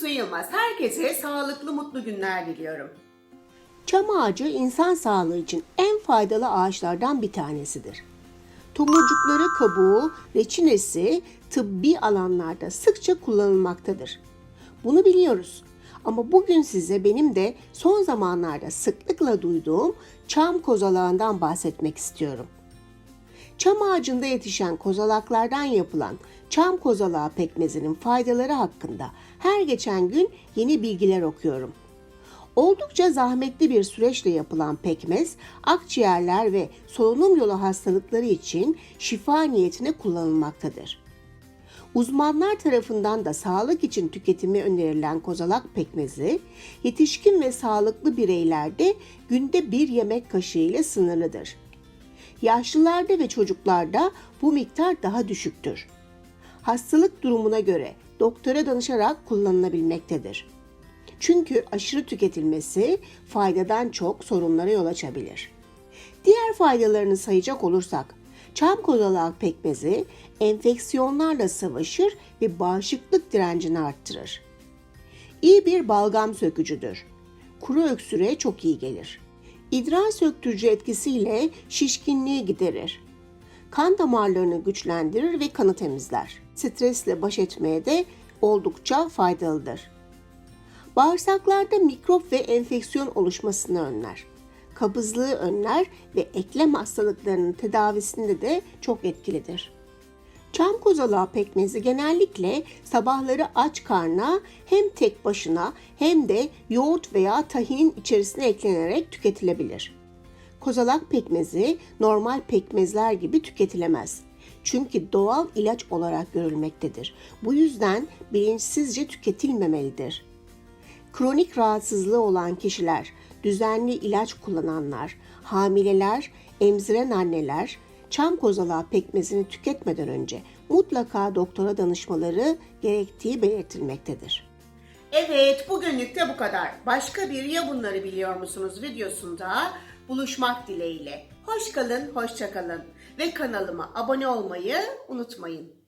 Su Yılmaz. Herkese sağlıklı, mutlu günler diliyorum. Çam ağacı insan sağlığı için en faydalı ağaçlardan bir tanesidir. Tomurcukları, kabuğu, reçinesi tıbbi alanlarda sıkça kullanılmaktadır. Bunu biliyoruz. Ama bugün size benim de son zamanlarda sıklıkla duyduğum çam kozalağından bahsetmek istiyorum. Çam ağacında yetişen kozalaklardan yapılan çam kozalağı pekmezinin faydaları hakkında her geçen gün yeni bilgiler okuyorum. Oldukça zahmetli bir süreçle yapılan pekmez, akciğerler ve solunum yolu hastalıkları için şifa niyetine kullanılmaktadır. Uzmanlar tarafından da sağlık için tüketimi önerilen kozalak pekmezi, yetişkin ve sağlıklı bireylerde günde bir yemek kaşığı ile sınırlıdır. Yaşlılarda ve çocuklarda bu miktar daha düşüktür. Hastalık durumuna göre doktora danışarak kullanılabilmektedir. Çünkü aşırı tüketilmesi faydadan çok sorunlara yol açabilir. Diğer faydalarını sayacak olursak, çam kozalağı pekmezi enfeksiyonlarla savaşır ve bağışıklık direncini arttırır. İyi bir balgam sökücüdür. Kuru öksürüğe çok iyi gelir. İdrar söktürücü etkisiyle şişkinliği giderir. Kan damarlarını güçlendirir ve kanı temizler. Stresle baş etmeye de oldukça faydalıdır. Bağırsaklarda mikrop ve enfeksiyon oluşmasını önler. Kabızlığı önler ve eklem hastalıklarının tedavisinde de çok etkilidir. Çam kozalağı pekmezi genellikle sabahları aç karna hem tek başına hem de yoğurt veya tahinin içerisine eklenerek tüketilebilir. Kozalak pekmezi normal pekmezler gibi tüketilemez. Çünkü doğal ilaç olarak görülmektedir. Bu yüzden bilinçsizce tüketilmemelidir. Kronik rahatsızlığı olan kişiler, düzenli ilaç kullananlar, hamileler, emziren anneler çam kozalağı pekmezini tüketmeden önce mutlaka doktora danışmaları gerektiği belirtilmektedir. Evet, bugünlük de bu kadar. Başka bir ya bunları biliyor musunuz videosunda buluşmak dileğiyle. Hoş kalın, hoşça kalın ve kanalıma abone olmayı unutmayın.